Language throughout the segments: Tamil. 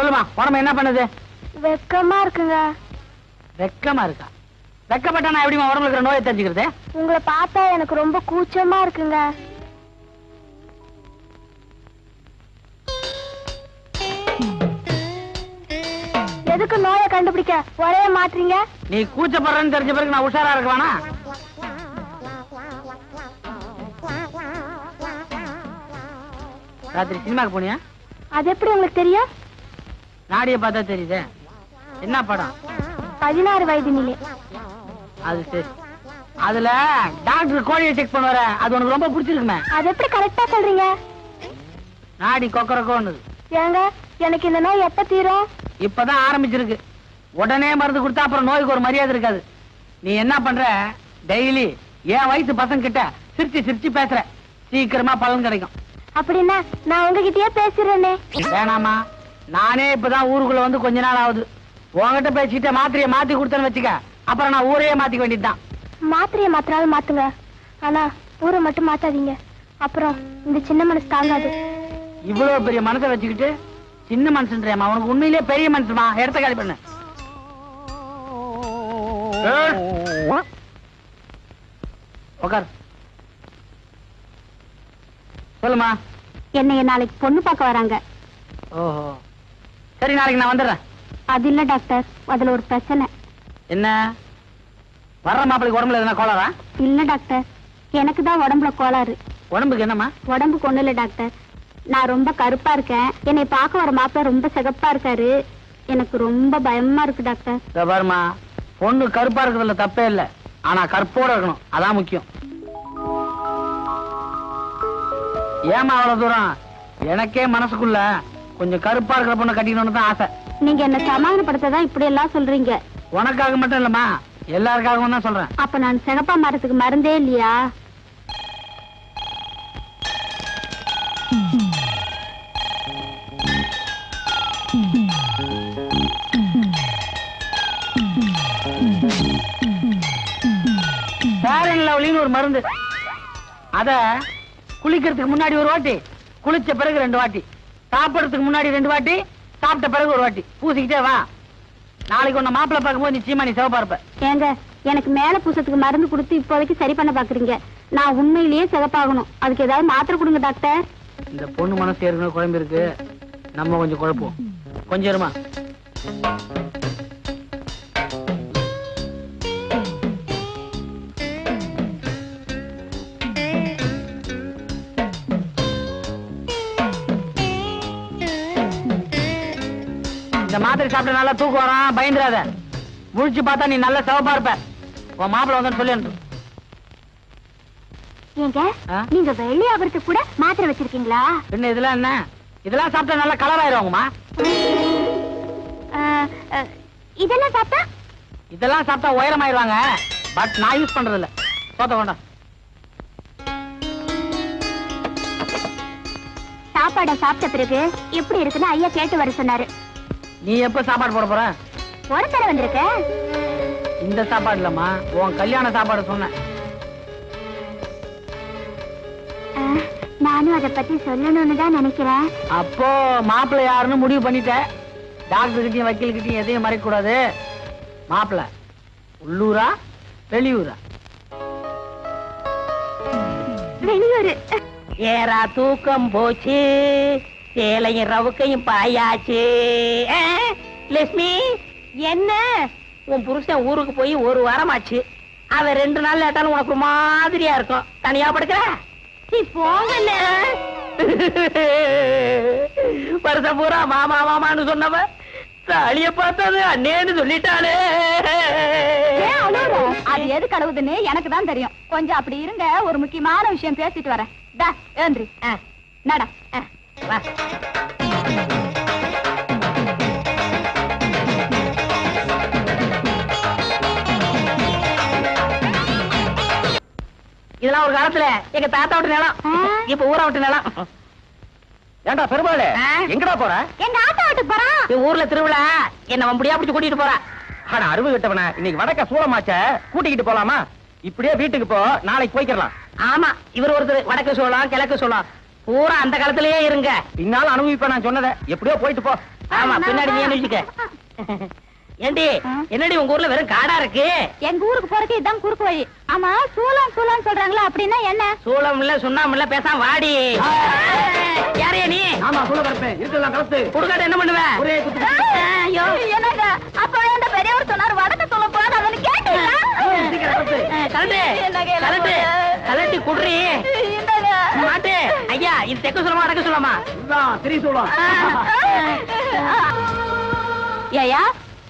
சொல்லுமா உடம்பு என்ன பண்ணுது? வெக்கமா இருக்குங்க. வெக்கமா இருக்கா? வெக்கப்பட்டா நான் எப்படிமா உடம்புல இருக்கிற நோயை தெரிஞ்சுக்கிறது? உங்களை பார்த்தா எனக்கு ரொம்ப கூச்சமா இருக்குங்க. எதுக்கு நோயை கண்டுபிடிக்க? ஒரே மாற்றீங்க நீ கூச்சப்படுறன்னு தெரிஞ்ச பிறகு நான் உஷாரா இருக்க வேணா ராத்திரி சினிமாக்கு போனியா? அது எப்படி உங்களுக்கு தெரியும்? நாடிய பார்த்தா தெரியுதே. என்ன படம்? பதினாறு வயது நிலை அது சரி. அதுல டாக்டர் கோழியை செக் பண்ணுவார. அது உனக்கு ரொம்ப பிடிச்சிருக்குமே. அது எப்படி கரெக்டா சொல்றீங்க? நாடி கொக்கரக்கோன்னு. ஏங்க எனக்கு இந்த நோய் எப்ப தீரும்? இப்பதான் ஆரம்பிச்சிருக்கு. உடனே மருந்து கொடுத்தா அப்புறம் நோய்க்கு ஒரு மரியாதை இருக்காது. நீ என்ன பண்ற? டெய்லி என் வயசு பசங்க கிட்ட சிரிச்சு சிரிச்சு பேசுற. சீக்கிரமா பலன் கிடைக்கும். அப்படின்னா நான் உங்ககிட்டயே பேசுறேனே வேணாமா நானே இப்பதான் ஊருக்குள்ள வந்து கொஞ்ச நாள் ஆகுது. உன்கிட்ட பேசிட்டு மாத்திரையை மாத்தி கொடுத்தேன்னு வச்சுக்க. அப்புறம் நான் ஊரையே மாத்திக்க வேண்டியதுதான். மாத்திரையை மாத்திராலும் மாத்துங்க. ஆனா ஊரை மட்டும் மாத்தாதீங்க. அப்புறம் இந்த சின்ன மனசு தாங்காது. இவ்வளவு பெரிய மனசை வச்சுக்கிட்டு சின்ன மனுஷன்றேம்மா உனக்கு உண்மையிலேயே பெரிய மனுஷமா இடத்த காலி பண்ணு. உக்கார். சொல்லுமா என்னைய நாளைக்கு பொண்ணு பார்க்க வராங்க. ஓஹோ. சரி நாளைக்கு நான் வந்துடுறேன். அது இல்ல டாக்டர். அதுல ஒரு பிரச்சனை. என்ன? வர்ற மாப்பிளைக்கு உடம்புல எதுனா கோளாரா இல்ல டாக்டர். எனக்கு தான் உடம்புல கோளாறு. உடம்புக்கு என்னம்மா? உடம்புக்கு ஒண்ணு இல்ல டாக்டர். நான் ரொம்ப கருப்பா இருக்கேன். என்னை பார்க்க வர மாப்பிள்ள ரொம்ப சிகப்பா இருக்காரு. எனக்கு ரொம்ப பயமா இருக்கு டாக்டர். இதோ பாருமா பொண்ணு கருப்பா இருக்கிறதுல தப்பே இல்ல. ஆனா கற்போட இருக்கணும். அதான் முக்கியம். ஏமா அவ்வளவு தூரம்? எனக்கே மனசுக்குள்ள கொஞ்சம் கருப்பா இருக்கிற பொண்ணை கட்டிக்கணும்னு தான் ஆசை. நீங்க என்ன சமாதானப்படுத்ததான் இப்படி எல்லாம் சொல்றீங்க. உனக்காக மட்டும் இல்லம்மா எல்லாருக்காகவும் தான் சொல்றேன். அப்ப நான் சிகப்பா மரத்துக்கு மருந்தே இல்லையா? பேரன் லவ்லின்னு ஒரு மருந்து. அத குளிக்கிறதுக்கு முன்னாடி ஒரு வாட்டி குளிச்ச பிறகு ரெண்டு வாட்டி. சாப்பிடறதுக்கு முன்னாடி ரெண்டு வாட்டி சாப்பிட்ட பிறகு ஒரு வாட்டி. பூசிக்கிட்டே வா. நாளைக்கு உன்னை மாப்பிள்ளை பார்க்கும்போது நிச்சயமா நீ சிவப்பா இருப்ப. ஏங்க எனக்கு மேல பூசத்துக்கு மருந்து கொடுத்து இப்போதைக்கு சரி பண்ண பாக்குறீங்க. நான் உண்மையிலேயே சிகப்பாகணும் அதுக்கு ஏதாவது மாத்திரை கொடுங்க டாக்டர். இந்த பொண்ணு மனசு ஏற்கனவே குழம்பு இருக்கு நம்ம கொஞ்சம் குழப்போம் கொஞ்சம் இருமா. மாத்திரை சாப்பிட்ட நல்லா தூக்கம் வரான் பயந்துராத முழிச்சு பார்த்தா நீ நல்ல சிவப்பா இருப்ப. உன் மாப்பிள்ளை வந்தோன்னு சொல்லி ஏங்க? நீங்க வெள்ளி ஆபரத்துக்கு கூட மாத்திரை வச்சிருக்கீங்களா? என்ன இதெல்லாம் என்ன? இதெல்லாம் சாப்பிட்டா நல்லா கலர் ஆயிருவாங்கம்மா. இதெல்லாம் சாப்பிட்டா? இதெல்லாம் சாப்பிட்டா உயரமாயிருவாங்க. பட் நான் யூஸ் பண்றது இல்ல சோத்த வேண்டாம் சாப்பாடை சாப்பிட்ட பிறகு எப்படி இருக்குன்னு ஐயா கேட்டு வர சொன்னாரு. நீ எப்ப சாப்பாடு போட போற? ஒரு தடவை வந்திருக்க. இந்த சாப்பாடு இல்லம்மா. உன் கல்யாண சாப்பாடு சொன்னேன். ஆ, நானும் அதை பத்தி சொல்லணும்னு தான் நினைக்கிறேன். அப்போ மாப்பிள்ளை யாருன்னு முடிவு பண்ணிட்டேன் டாக்டர் கிட்டயும் வக்கீல் கிட்டயும் எதையும் மறைக்க கூடாது மாப்பிள்ளை உள்ளூரா வெளியூரா? வெளியூரு. ஏறா தூக்கம் போச்சு. சேலையும் ரவுக்கையும் பாயாச்சு. லட்சுமி என்ன? உன் புருஷன் ஊருக்கு போய் ஒரு வாரமாச்சு. அவன் ரெண்டு நாள் லேட்டாலும் உனக்கு மாதிரியா இருக்கும். தனியா படுக்கிற? நீ போங்கண்ணே. வருஷம் பூரா மாமா மாமான்னு சொன்னவ தாலிய பார்த்தது அண்ணேன்னு சொல்லிட்டானே? அது எது கழுவுதுன்னு எனக்கு தான் தெரியும். கொஞ்சம் அப்படி இருங்க ஒரு முக்கியமான விஷயம் பேசிட்டு வரேன். டா ஏந்திரி. ஆ, நடா. வா. இதெல்லாம் ஒரு காலத்துல எங்க தாத்தா விட்டு நிலம். இப்ப ஊரா விட்டு நிலம். ஏண்டா பெருமாளே? எங்கடா போற? எங்க ஆத்தா வீட்டுக்கு போறான் என் ஊர்ல திருவிழா. என்ன வம்படியா பிடிச்சு கூட்டிட்டு போறா. ஆனா அருவு விட்டவன இன்னைக்கு வடக்க சூளமாச்ச. கூட்டிக்கிட்டு போலாமா? இப்படியே வீட்டுக்கு போ நாளைக்கு போய்க்கலாம் ஆமா இவர் ஒருத்தர் வடக்கு சோளம் கிழக்கு சோளம். பூரா அந்த காலத்திலேயே இருங்க. பின்னால அனுபவிப்ப நான் சொன்னதை. எப்படியோ போயிட்டு போ. ஆமா பின்னாடி நீ ஏண்டி? என்னடி உங்க ஊர்ல வெறும் காடா இருக்கு? எங்க ஊருக்கு போறதுக்கு இதான் குறுக்கு வழி. ஆமா சூலம் சூலம் சொல்றாங்களா அப்படின்னா என்ன? சூளம் இல்ல சுண்ணாம இல்ல பேசாம வாடி. யாரையா நீ? ஆமா சொல்ல கலப்பேன் இருக்கலாம் கலப்பு. குடுக்காட்ட என்ன பண்ணுவ? ஒரே குத்து ஐயோ என்னங்க? அப்ப அந்த பெரியவர் சொன்னார் வடக்க சொல்ல போது அவனு கேட்டீங்களா கலட்டு கலட்டு? கலட்டி குடுறி. மாட்டு ஐயா இது தெக்க சொல்லமா அடக்க சொல்லமா ஏயா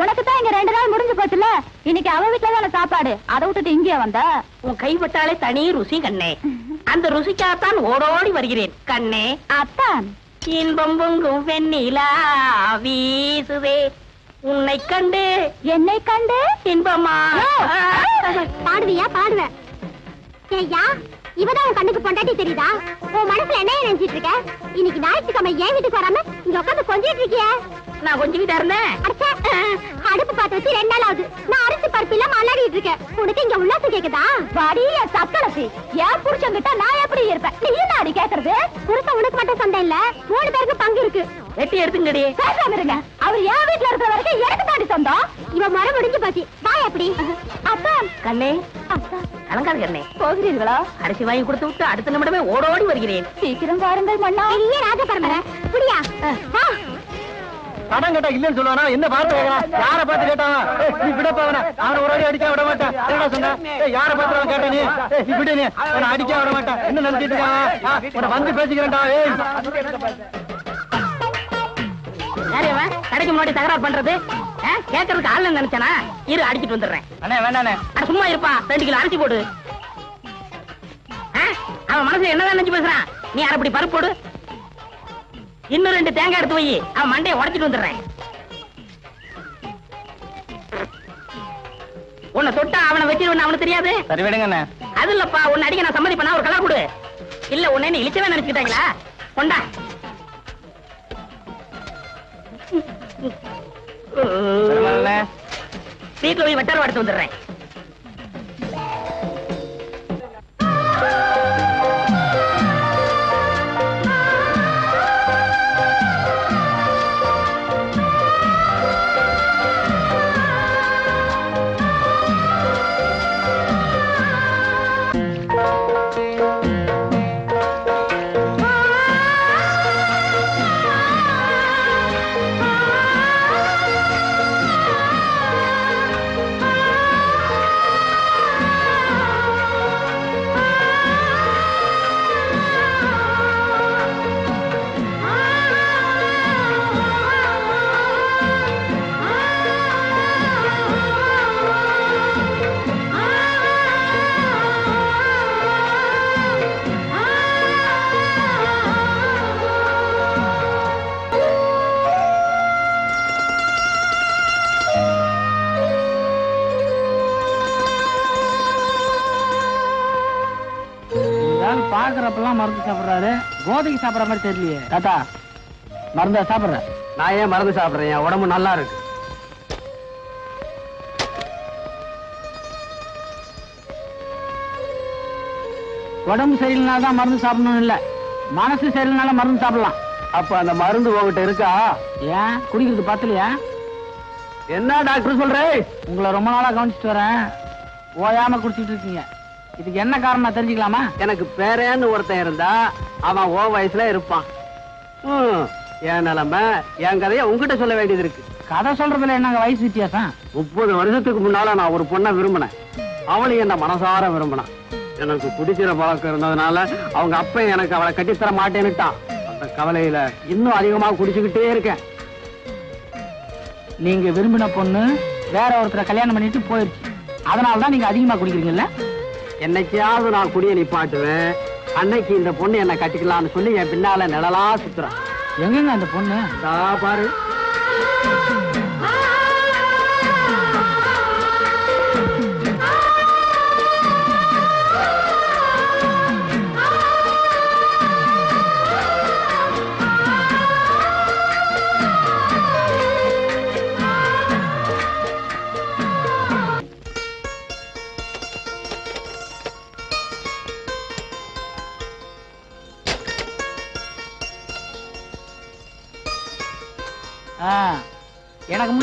உனக்கு தான் இங்க ரெண்டு நாள் முடிஞ்சு போச்சுல இன்னைக்கு அவ வீட்டுல தானே சாப்பாடு? அதை விட்டுட்டு இங்கே வந்த? உன் கைப்பட்டாலே தனி ருசி கண்ணே. அந்த ருசிக்காகத்தான் ஓடோடி வருகிறேன் கண்ணே. அத்தான். இன்பம் பொங்கும் வெண்ணிலா வீசுதே. உன்னை கண்டு என்னை கண்டு? இன்பமா? பாடுவியா பாடுவேன் ஏய்யா இவதான் உன் கண்ணுக்கு பொண்டாட்டி தெரியுதா? உன் மனசுல என்ன நினைச்சிட்டு இருக்க? இன்னைக்கு ஞாயிற்றுக்கிழமை ஏன் வீட்டுக்கு வராம இங்க உட்காந்து கொஞ்சிட்டு இருக்கிய? நான் கொஞ்சம் வீட்டா இருந்தேன். அடுப்பு பார்த்து வச்சு ரெண்டு நாள் ஆகுது. நான் அரிசி பருப்பில மல்லாடிட்டு இருக்கேன். உனக்கு இங்க உல்லாசம் கேக்குதா? வடிய சத்தளசி ஏன் புருஷன் கிட்ட நான் எப்படி இருப்பேன்? நீ என்ன அடி கேக்குறது? புருஷன் உனக்கு மட்டும் சொந்தம் இல்ல. மூணு பேருக்கு பங்கு இருக்கு. வெட்டி எடுத்துங்கடி. பேசாம இருங்க. அவர் என் வீட்டுல இருக்கிற வரைக்கும் எனக்கு தாண்டி சொந்தம். இவன் மரம் முடிஞ்சு போச்சு. வா எப்படி அப்பா. கண்ணே. அப்பா. கலங்காது கண்ணே. போகிறீர்களா? அரிசி வாங்கி கொடுத்து விட்டு அடுத்த நிமிடமே ஓடோடி வருகிறேன். சீக்கிரம் வாருங்கள் மன்னா. பெரிய ராஜ பரம்பரை புடியா வா. படம் கேட்டா இல்லன்னு சொல்லுவானா? என்ன பார்த்து கேட்கறான் யார பார்த்து கேட்டான்? ஏய், நீ விடப்பா அவன. அவன ஒரு அடி அடிக்க விட மாட்டான். என்னடா சொன்ன? யார பார்த்து அவன் கேட்ட நீ? நீ விடு நீ. அவன அடிக்க விட மாட்டான். என்ன நினைச்சிட்டு இருக்கான்? வந்து பேசிக்கிறேன்டா ஏய். கடைக்கு முன்னாடி தகராறு பண்றது? கேட்கறதுக்கு ஆள் நினைச்சானா? இரு அடிச்சிட்டு வந்துடுறேன். அண்ணே வேண்டாண்ணே. அட சும்மா இருப்பா. ரெண்டு கிலோ அரிசி போடு. அவன் மனசுல என்னதான் நினைச்சு பேசுறான்? நீ அரைப்படி பருப்பு போடு. இன்னும் ரெண்டு தேங்காய் எடுத்து வை. அவன் மண்டையை உடைச்சிட்டு வந்துடுறேன். உன்னை தொட்டா அவனை வச்சிருவன் அவனுக்கு தெரியாது? சரி விடுங்கண்ணே. அது இல்லப்பா உன்னை அடிக்க நான் சம்மதி பண்ணா ஒரு கலர் கொடு. இல்ல உன்னை இழிச்சவே நினைச்சுக்கிட்டாங்களா? கொண்டா. வீட்டுல போய் வட்டார எடுத்து வந்துடுறேன். பாக்குறப்பெல்லாம் மருந்து சாப்பிடுறாரு. போதைக்கு சாப்பிடுற மாதிரி தெரியலையே. தாத்தா மருந்தா சாப்பிடுற நான் ஏன் மருந்து சாப்பிடுறேன்? என் உடம்பு நல்லா இருக்கு. உடம்பு சரியில்லைனா தான் மருந்து சாப்பிடணும் இல்ல. மனசு சரியில்லைனால மருந்து சாப்பிடலாம். அப்ப அந்த மருந்து உங்ககிட்ட இருக்கா? ஏன்? குடிக்கிறது பத்தலையா? என்ன டாக்டர் சொல்ற? உங்களை ரொம்ப நாளா கவனிச்சிட்டு வரேன். ஓயாம குடிச்சிட்டு இருக்கீங்க. இதுக்கு என்ன காரணம் தெரிஞ்சுக்கலாமா? எனக்கு பேரேன்னு ஒருத்தன் இருந்தா அவன் ஓ வயசுல இருப்பான். என் நிலைமை என் கதைய உங்ககிட்ட சொல்ல வேண்டியது இருக்கு. கதை சொல்றதுல என்னங்க வயசு வித்தியாசம்? முப்பது வருஷத்துக்கு முன்னால நான் ஒரு பொண்ணை விரும்பினேன். அவளையும் என்ன மனசார விரும்பினான். எனக்கு குடிக்கிற பழக்கம் இருந்ததுனால அவங்க அப்ப எனக்கு அவளை கட்டித்தர மாட்டேன்னுட்டான். அந்த கவலையில இன்னும் அதிகமா குடிச்சுக்கிட்டே இருக்கேன். நீங்க விரும்பின பொண்ணு வேற ஒருத்தரை கல்யாணம் பண்ணிட்டு போயிடுச்சு அதனால தான் நீங்க அதிகமா குடிக்கிறீங்கல்ல? என்னைக்காவது நான் குடிய நிப்பாட்டுவேன் அன்னைக்கு இந்த பொண்ணு என்ன கட்டிக்கலாம்னு சொல்லி என் பின்னால நிழலா சுத்துறான் எங்கங்க அந்த பொண்ணு? பாரு.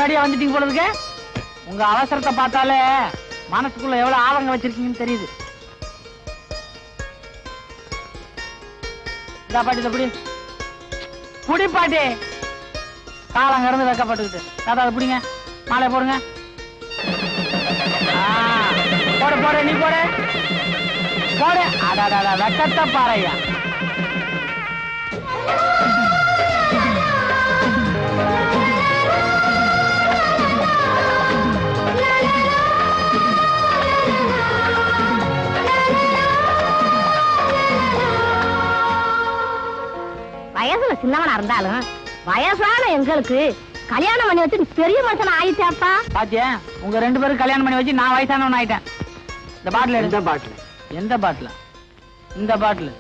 முன்னாடியே வந்துட்டீங்க போல இருக்கு. உங்க அவசரத்தை பார்த்தாலே மனசுக்குள்ள எவ்வளவு ஆதங்கம் வச்சிருக்கீங்கன்னு தெரியுது. இந்தா பாட்டி இதை புடி புடி பாட்டி. காலம் கடந்து வைக்கப்பட்டுக்கிட்டு. தாத்தா அதை பிடிங்க. மாலை போடுங்க. ஆ, போடு போடு நீ போடு. போடு. அடாடா வெக்கத்தை பாறையா. வயசுல இருந்தாலும் வயசான எங்களுக்கு கல்யாணம் பண்ணி வச்சு பெரிய மனுஷன் ஆயிட்டாப்பா பாத்தியா? உங்க ரெண்டு பேரும் கல்யாணம் பண்ணி வச்சு நான் வயசானவன் ஆயிட்டேன். இந்த பாட்டில் எந்த பாட்டில். எந்த பாட்டில்? இந்த பாட்டில்.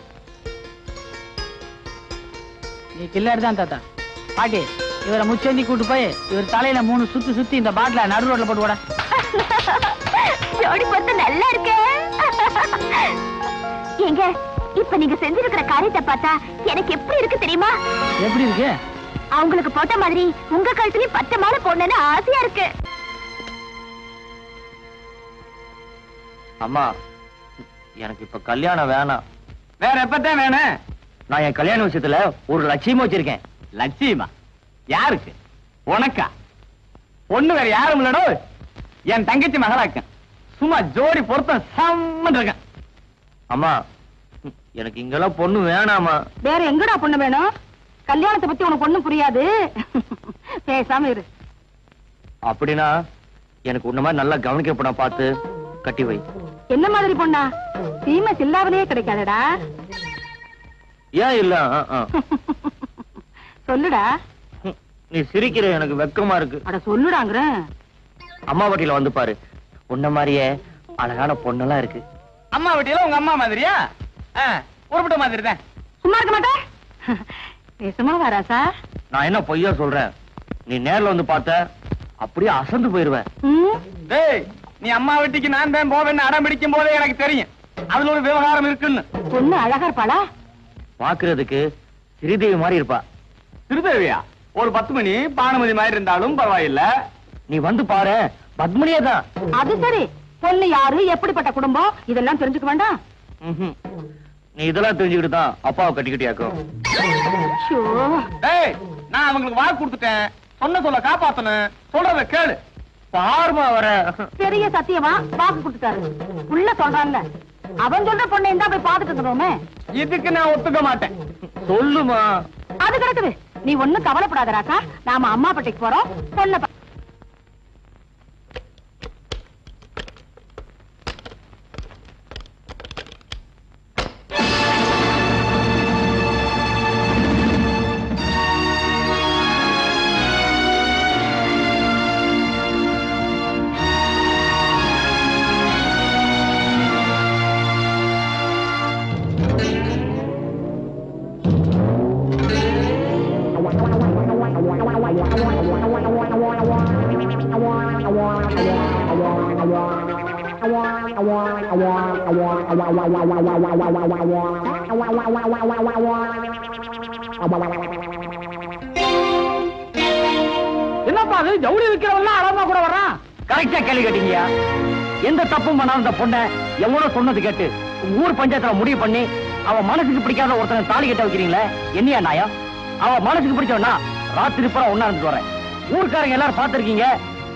நீ கில்லர் தான் தாத்தா. பாட்டி இவரை முச்சந்தி கூட்டு போய் இவர் தலையில மூணு சுத்தி சுத்தி இந்த பாட்டில நடு ரோட்ல போட்டு போட. ஜோடி பொறுத்து நல்லா இருக்கு. எங்க? இப்ப நீங்க செஞ்சிருக்கிற காரியத்தை பார்த்தா எனக்கு எப்படி இருக்கு தெரியுமா? எப்படி இருக்கு? அவங்களுக்கு போட்ட மாதிரி உங்க கழுத்துலயும் பத்து மாலை போடணும்னு ஆசையா இருக்கு. அம்மா எனக்கு இப்ப கல்யாணம் வேணாம். வேற எப்பத்தான் வேணும் நான் என் கல்யாண விஷயத்துல ஒரு லட்சியம் வச்சிருக்கேன். லட்சியமா? யாருக்கு? உனக்கா? பொண்ணு வேற யாரும் இல்லடோ. என் தங்கச்சி மகளாக்க. சும்மா ஜோடி பொருத்தம் சம்மன் இருக்கேன். அம்மா எனக்கு இங்கெல்லாம் பொண்ணு வேணாமா? வேற எங்கடா பொண்ணு வேணும்? கல்யாணத்தை பத்தி உனக்கு ஒண்ணும் புரியாது. பேசாம இரு. அப்படின்னா எனக்கு உன்ன மாதிரி நல்லா கவனிக்கப்பட பார்த்து கட்டி வை. என்ன மாதிரி பொண்ணா? சீமை சில்லாவிலேயே கிடைக்காதடா. ஏன் இல்ல. சொல்லுடா. நீ சிரிக்கிற எனக்கு வெக்கமா இருக்கு. அட சொல்லுடாங்கிறேன் அம்மா வட்டியில வந்து பாரு. உன்ன மாதிரியே அழகான பொண்ணெல்லாம் இருக்கு. அம்மா வீட்டில உங்க அம்மா மாதிரியா? உருப்பிட்ட மாதிரி தான். சும்மா இருக்க மாட்டேன் பேசுமா வராசா நான் என்ன பொய்யா சொல்றேன்? நீ நேர்ல வந்து பார்த்த அப்படியே அசந்து போயிருவேன் டேய் நீ அம்மா வீட்டுக்கு நான் தான் போவேன்னு அடம் பிடிக்கும் போதே எனக்கு தெரியும். அதுல ஒரு விவகாரம் இருக்குன்னு. பொண்ணு அழகா இருப்பாளா? பாக்குறதுக்கு ஸ்ரீதேவி மாதிரி இருப்பா. திருதேவியா ஒரு பத்து மணி பானுமதி மாதிரி இருந்தாலும் பரவாயில்ல. நீ வந்து பாரு பத்மினியே தான். அது சரி. பொண்ணு யாரு எப்படிப்பட்ட குடும்பம் இதெல்லாம் தெரிஞ்சுக்க வேண்டாம். நீ இதெல்லாம் தெரிஞ்சுக்கிட்டு தான் அப்பாவை கட்டிக்கிட்டியாக்கும் நான் அவங்களுக்கு வாக்கு கொடுத்துட்டேன். சொன்ன சொல்ல காப்பாத்தணும். சொல்றத கேளு. பாருமா வர பெரிய சத்தியமா வாக்கு கொடுத்துட்டாரு. உள்ள சொல்றான்ல. அவன் சொல்ற பொண்ணை இருந்தா போய் பாத்துட்டு வந்துடுவோமே இதுக்கு நான் ஒத்துக்க மாட்டேன். சொல்லுமா. அது கிடக்குது நீ ஒண்ணும் கவலைப்படாத ராக்கா நாம அம்மா பட்டிக்கு போறோம். பொண்ணை என்னப்பா அது? ஜவுளி விற்கிறவெல்லாம் அழகா கூட வர்றான். கரெக்டா கேள்வி கேட்டீங்கயா எந்த தப்பும் பண்ணாத அந்த பொண்ணை எவ்வளவு சொன்னது கேட்டு ஊர் பஞ்சாயத்துல முடிவு பண்ணி அவ மனசுக்கு பிடிக்காத ஒருத்தனை தாலி கட்ட வைக்கிறீங்களே என்னையா நாயம் அவ மனசுக்கு பிடிச்சவனா ராத்திரி பூரா ஒண்ணா இருந்து வரேன் ஊர்க்காரங்க எல்லாரும் பார்த்திருக்கீங்க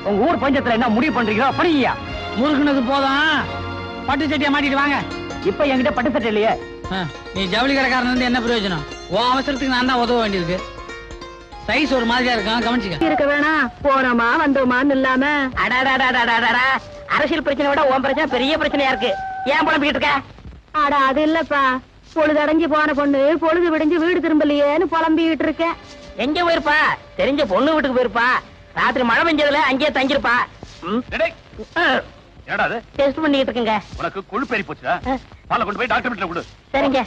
உங்க ஊர் பஞ்சாயத்துல என்ன முடிவு பண்றீங்களோ படிங்கயா முருகனுக்கு போதும். பட்டு சட்டியை மாட்டிட்டு வாங்க. இப்ப என்கிட்ட பட்டு சட்டை இல்லையே. நீ ஜவுளி கடைக்காரன் வந்து என்ன பிரயோஜனம்? ஓ அவசரத்துக்கு நான் தான் உதவ வேண்டியிருக்கு. சைஸ் ஒரு மாதிரியா இருக்கும் கவனிச்சுக்க. இருக்க வேணாம் போனோமா வந்தோமான்னு இல்லாம. அடாடாடாடாடாடா. அரசியல் பிரச்சனை விட உன் பிரச்சனை பெரிய பிரச்சனையா இருக்கு ஏன் புலம்பிக்கிட்டு இருக்க அட அது இல்லப்பா பொழுது அடைஞ்சு போன பொண்ணு பொழுது விடிஞ்சு வீடு திரும்பலையேன்னு புலம்பிக்கிட்டு இருக்கேன். எங்க போயிருப்பா? தெரிஞ்ச பொண்ணு வீட்டுக்கு போயிருப்பா. ராத்திரி மழை பெஞ்சதுல அங்கேயே தங்கிருப்பா என்னடா அது? டெஸ்ட் பண்ணிட்டு இருக்குங்க. உனக்கு கொழுப்பேறி போச்சா பாலை கொண்டு போய் டாக்டர் வீட்டுல கொடு. சரிங்க.